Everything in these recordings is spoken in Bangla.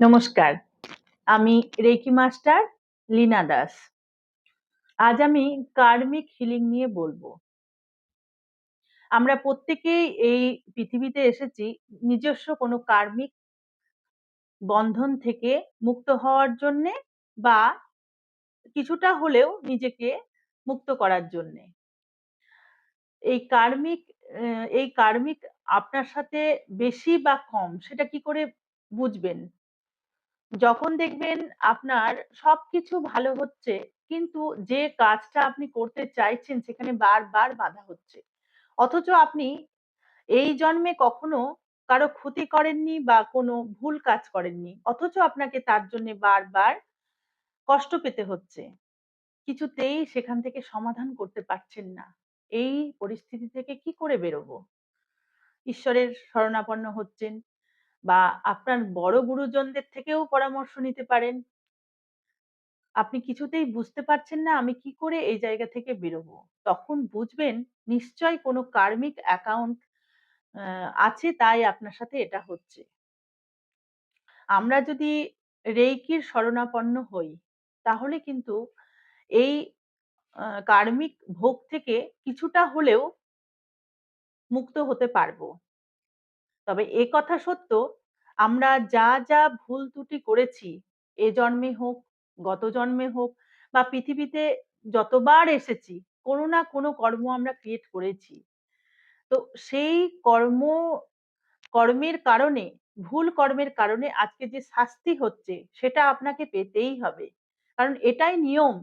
নমস্কার, আমি রেকি মাস্টার লীনা দাস। আজ আমি কার্মিক হিলিং নিয়ে বলব। আমরা প্রত্যেকেই এই পৃথিবীতে এসেছি নিজস্ব কোনো কার্মিক বন্ধন থেকে মুক্ত হওয়ার জন্যে বা কিছুটা হলেও নিজেকে মুক্ত করার জন্যে। এই কার্মিক এই কার্মিক আপনার সাথে বেশি বা কম সেটা কি করে বুঝবেন? যখন দেখবেন আপনার সবকিছু ভালো হচ্ছে, কিন্তু যে কাজটা আপনি করতে চাইছেন সেখানে বারবার বাধা হচ্ছে। অথচ আপনি এই জন্মে কখনো কারও ক্ষতি করেননি বা কোনো ভুল কাজ করেননি, অথচ আপনাকে তার জন্য বারবার কষ্ট পেতে হচ্ছে। কিছুতেই সেখান থেকে সমাধান করতে পারছেন না। এই পরিস্থিতি থেকে কি করে বেরোবো? ঈশ্বরের শরণাপন্ন হচ্ছেন। বা আপনার বড় গুরুজনদের থেকেও পরামর্শ নিতে পারেন। আপনি কিছুতেই বুঝতে পারছেন না আমি কি করে এই জায়গা থেকে বেরোবো। তখন বুঝবেন নিশ্চয় কোনো কার্মিক অ্যাকাউন্ট আছে তাই আপনার সাথে এটা হচ্ছে। আমরা যদি রেইকির শরণাপন্ন হই, তাহলে কিন্তু এই কার্মিক ভোগ থেকে কিছুটা হলেও মুক্ত হতে পারব। তবে এ কথা সত্য, আমরা যা যা ভুল ত্রুটি করেছি, এ জন্মে হোক, গত জন্মে হোক বা পৃথিবীতে যতবার এসেছি, কোনো না কোনো কর্ম আমরা ক্রিয়েট করেছি। তো সেই কর্ম, কর্মের কারণে, ভুল কর্মের কারণে আজকে যে শাস্তি হচ্ছে, সেটা আপনাকে পেতেই হবে। কারণ এটাই নিয়ম।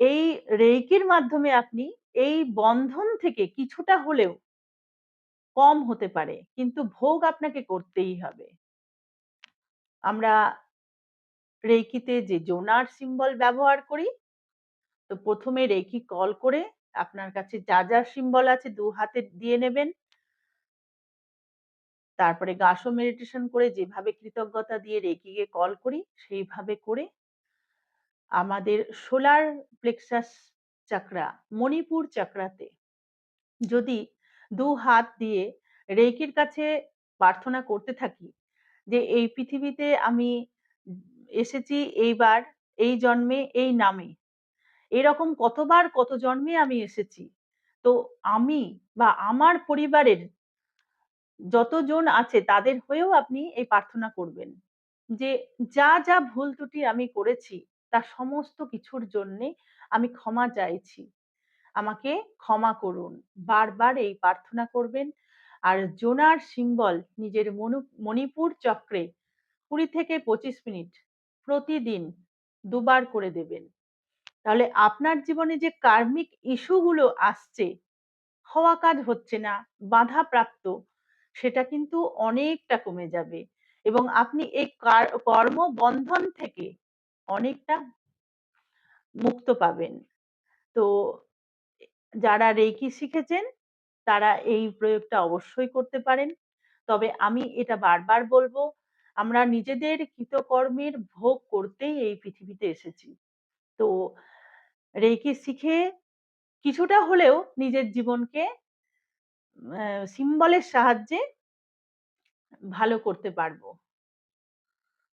এই রেইকির মাধ্যমে আপনি এই বন্ধন থেকে কিছুটা হলেও কম হতে পারে। কিন্তু ভোগ আপনাকে করতেই হবে। আমরা রেকিতে যে জোনার সিম্বল ব্যবহার করি, তো প্রথমে রেকি কল করে আপনার কাছে যা যা সিম্বল আছে দু হাতে দিয়ে নেবেন। তারপরে গাসো মেডিটেশন করে যেভাবে কৃতজ্ঞতা দিয়ে রেকিকে কল করি, সেইভাবে করে আমাদের সোলার প্লেক্সাস চাকরা মণিপুর চাকরাতে যদি দু হাত দিয়ে রেকির কাছে প্রার্থনা করতে থাকি যে, এই পৃথিবীতে আমি এসেছি এইবার, এই জন্মে, এই নামে। এরকম কতবার কত জন্মে আমি এসেছি। তো আমি বা আমার পরিবারের যতজন আছে, তাদের হয়েও আপনি এই প্রার্থনা করবেন যে, যা যা ভুল ত্রুটি আমি করেছি, তার সমস্ত কিছুর জন্যে আমি ক্ষমা চাইছি। আমাকে ক্ষমা করুন। বারবার এই প্রার্থনা করবেন। আর জোনার সিম্বল নিজের মনু, মণিপুর চক্রে কুড়ি থেকে পঁচিশ মিনিট প্রতিদিন দুবার করে দেবেন। তাহলে আপনার জীবনে যে কার্মিক ইস্যুগুলো আসছে, হওয়া কাজ হচ্ছে না বাধা প্রাপ্ত সেটা কিন্তু অনেকটা কমে যাবে। এবং আপনি এই কর্ম বন্ধন থেকে অনেকটা মুক্ত পাবেন। তো যারা রেকি শিখেছেন, তারা এই প্রয়োগটা অবশ্যই করতে পারেন। তবে আমি এটা বারবার বলব, আমরা নিজেদের কৃতকর্মের ভোগ করতেই এই পৃথিবীতে এসেছি। তো রেকি শিখে কিছুটা হলেও নিজের জীবনকে সিম্বলের সাহায্যে ভালো করতে পারব।